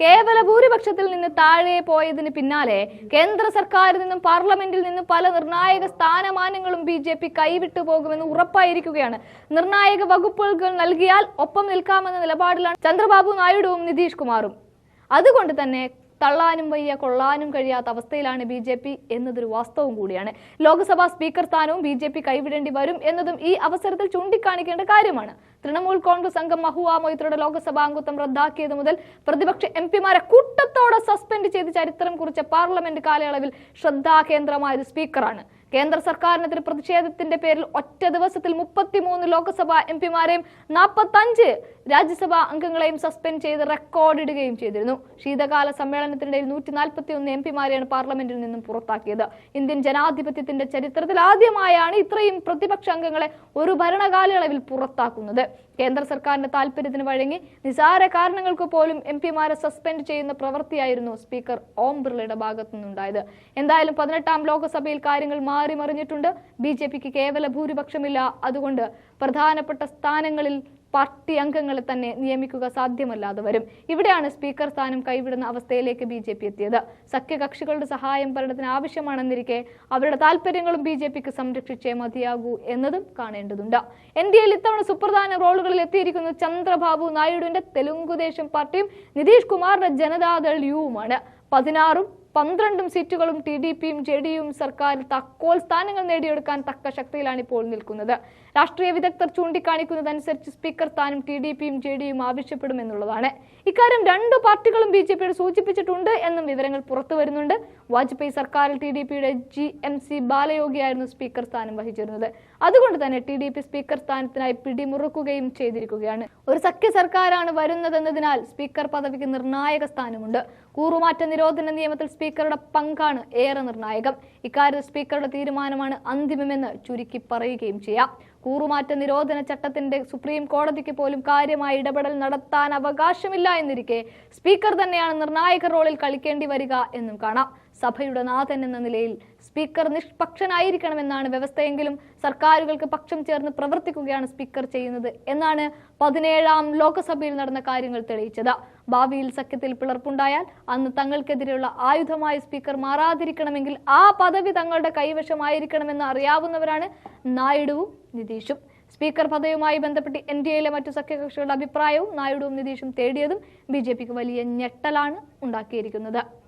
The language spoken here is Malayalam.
കേവല ഭൂരിപക്ഷത്തിൽ നിന്ന് താഴെ പോയതിന് പിന്നാലെ കേന്ദ്ര സർക്കാരിൽ നിന്നും പാർലമെന്റിൽ നിന്നും പല നിർണായക സ്ഥാനമാനങ്ങളും ബി ജെ പി കൈവിട്ടു പോകുമെന്ന് ഉറപ്പായിരിക്കുകയാണ്. നിർണായക വകുപ്പുകൾ നൽകിയാൽ ഒപ്പം നിൽക്കാമെന്ന നിലപാടിലാണ് ചന്ദ്രബാബു നായിഡുവും നിതീഷ് കുമാറും. അതുകൊണ്ട് തന്നെ തള്ളാനും വയ്യ കൊള്ളാനും കഴിയാത്ത അവസ്ഥയിലാണ് ബി ജെ പി എന്നതൊരു വാസ്തവം കൂടിയാണ്. ലോക്സഭാ സ്പീക്കർ സ്ഥാനവും ബി ജെ പി കൈവിടേണ്ടി വരും എന്നതും ഈ അവസരത്തിൽ ചൂണ്ടിക്കാണിക്കേണ്ട കാര്യമാണ്. തൃണമൂൽ കോൺഗ്രസ് അംഗം മഹുവ മൊയ്ത്രയുടെ ലോക്സഭാ അംഗത്വം റദ്ദാക്കിയത് മുതൽ പ്രതിപക്ഷ എം പിമാരെ കൂട്ടത്തോടെ സസ്പെൻഡ് ചെയ്ത് ചരിത്രം കുറിച്ച പാർലമെന്റ് കാലയളവിൽ ശ്രദ്ധാകേന്ദ്രമായത് സ്പീക്കറാണ്. കേന്ദ്ര സർക്കാരിനെതിരെ പ്രതിഷേധത്തിന്റെ പേരിൽ ഒറ്റ ദിവസത്തിൽ മുപ്പത്തിമൂന്ന് ലോക്സഭാ എം പിമാരെയും നാൽപ്പത്തഞ്ച് രാജ്യസഭാ അംഗങ്ങളെയും സസ്പെൻഡ് ചെയ്ത് റെക്കോർഡിടുകയും ചെയ്തിരുന്നു. ശീതകാല സമ്മേളനത്തിനിടയിൽ നൂറ്റി നാൽപ്പത്തി ഒന്ന് എം പിമാരെയാണ് പാർലമെന്റിൽ നിന്നും പുറത്താക്കിയത്. ഇന്ത്യൻ ജനാധിപത്യത്തിന്റെ ചരിത്രത്തിൽ ആദ്യമായാണ് ഇത്രയും പ്രതിപക്ഷ അംഗങ്ങളെ ഒരു ഭരണകാലയളവിൽ പുറത്താക്കുന്നത്. കേന്ദ്ര സർക്കാരിന്റെ താല്പര്യത്തിന് വഴങ്ങി നിസാര കാരണങ്ങൾക്ക് പോലും എം പിമാരെ സസ്പെൻഡ് ചെയ്യുന്ന പ്രവൃത്തിയായിരുന്നു സ്പീക്കർ ഓം ബിർളയുടെ ഭാഗത്തു നിന്നുണ്ടായത് എന്തായാലും പതിനെട്ടാം ലോക്സഭയിൽ കാര്യങ്ങൾ മാറി മറിഞ്ഞിട്ടുണ്ട് ബി ജെ പിക്ക് കേവല ഭൂരിപക്ഷമില്ല. അതുകൊണ്ട് പ്രധാനപ്പെട്ട സ്ഥാനങ്ങളിൽ പാർട്ടി അംഗങ്ങളെ തന്നെ നിയമിക്കുക സാധ്യമല്ലാതെ വരും. ഇവിടെയാണ് സ്പീക്കർ സ്ഥാനം കൈവിടുന്ന അവസ്ഥയിലേക്ക് ബി എത്തിയത്. സഖ്യകക്ഷികളുടെ സഹായം ഭരണത്തിന് ആവശ്യമാണെന്നിരിക്കെ അവരുടെ താല്പര്യങ്ങളും ബി ജെ പിക്ക് സംരക്ഷിച്ചേ മതിയാകൂ എന്നതും കാണേണ്ടതുണ്ട്. എൻ ഡി എയിൽ ഇത്തവണ സുപ്രധാന റോളുകളിൽ എത്തിയിരിക്കുന്ന ചന്ദ്രബാബു നായിഡുവിന്റെ തെലുങ്കുദേശം പാർട്ടിയും നിതീഷ് കുമാറിന്റെ ജനതാദൾ യുവുമാണ്. പതിനാറും പന്ത്രണ്ടും സീറ്റുകളും ടി ഡി പിയും ജെ ഡി യുവും സർക്കാർ തക്കോൽ സ്ഥാനങ്ങൾ നേടിയെടുക്കാൻ തക്ക ശക്തിയിലാണ് ഇപ്പോൾ നിൽക്കുന്നത്. രാഷ്ട്രീയ വിദഗ്ധർ ചൂണ്ടിക്കാണിക്കുന്നതനുസരിച്ച് സ്പീക്കർ സ്ഥാനം ടി ഡി പിയും ജെ ഡിയും ആവശ്യപ്പെടുമെന്നുള്ളതാണ്. ഇക്കാര്യം രണ്ടു പാർട്ടികളും ബി ജെ പിയോട് സൂചിപ്പിച്ചിട്ടുണ്ട് എന്നും വിവരങ്ങൾ പുറത്തു വരുന്നുണ്ട്. വാജ്പേയി സർക്കാരിൽ ടി ഡി പിയുടെ ജി എം സി ബാലയോഗിയായിരുന്നു സ്പീക്കർ സ്ഥാനം വഹിച്ചിരുന്നത്. അതുകൊണ്ട് തന്നെ ടി ഡി പി സ്പീക്കർ സ്ഥാനത്തിനായി പിടിമുറുക്കുകയും ചെയ്തിരിക്കുകയാണ്. ഒരു സഖ്യ സർക്കാരാണ് വരുന്നതെന്നതിനാൽ സ്പീക്കർ പദവിക്ക് നിർണായക സ്ഥാനമുണ്ട്. കൂറുമാറ്റ നിരോധന നിയമത്തിൽ സ്പീക്കറുടെ പങ്കാണ് ഏറെ നിർണായകം. ഇക്കാര്യത്തിൽ സ്പീക്കറുടെ തീരുമാനമാണ് അന്തിമമെന്ന് ചുരുക്കി പറയുകയും ചെയ്യാം. കൂറുമാറ്റ നിരോധന ചട്ടത്തിന്റെ സുപ്രീം കോടതിക്ക് പോലും കാര്യമായ ഇടപെടൽ നടത്താൻ അവകാശമില്ല എന്നിരിക്കെ സ്പീക്കർ തന്നെയാണ് നിർണായക റോളിൽ കളിക്കേണ്ടി വരിക എന്നും കാണാം. സഭയുടെ നാഥൻ എന്ന നിലയിൽ സ്പീക്കർ നിഷ്പക്ഷനായിരിക്കണമെന്നാണ് വ്യവസ്ഥയെങ്കിലും സർക്കാരുകൾക്ക് പക്ഷം ചേർന്ന് പ്രവർത്തിക്കുകയാണ് സ്പീക്കർ ചെയ്യുന്നത് എന്നാണ് പതിനേഴാം ലോക്സഭയിൽ നടന്ന കാര്യങ്ങൾ തെളിയിച്ചത്. ഭാവിയിൽ സഖ്യത്തിൽ പിളർപ്പുണ്ടായാൽ അന്ന് തങ്ങൾക്കെതിരെയുള്ള ആയുധമായ സ്പീക്കർ മാറാതിരിക്കണമെങ്കിൽ ആ പദവി തങ്ങളുടെ കൈവശമായിരിക്കണമെന്ന് അറിയാവുന്നവരാണ് നായിഡുവും നിതീഷും. സ്പീക്കർ പദവിയുമായി ബന്ധപ്പെട്ട് എൻ ഡി എയിലെ മറ്റു സഖ്യകക്ഷികളുടെ അഭിപ്രായവും നായിഡുവും നിതീഷും തേടിയതും ബി വലിയ ഞെട്ടലാണ് ഉണ്ടാക്കിയിരിക്കുന്നത്.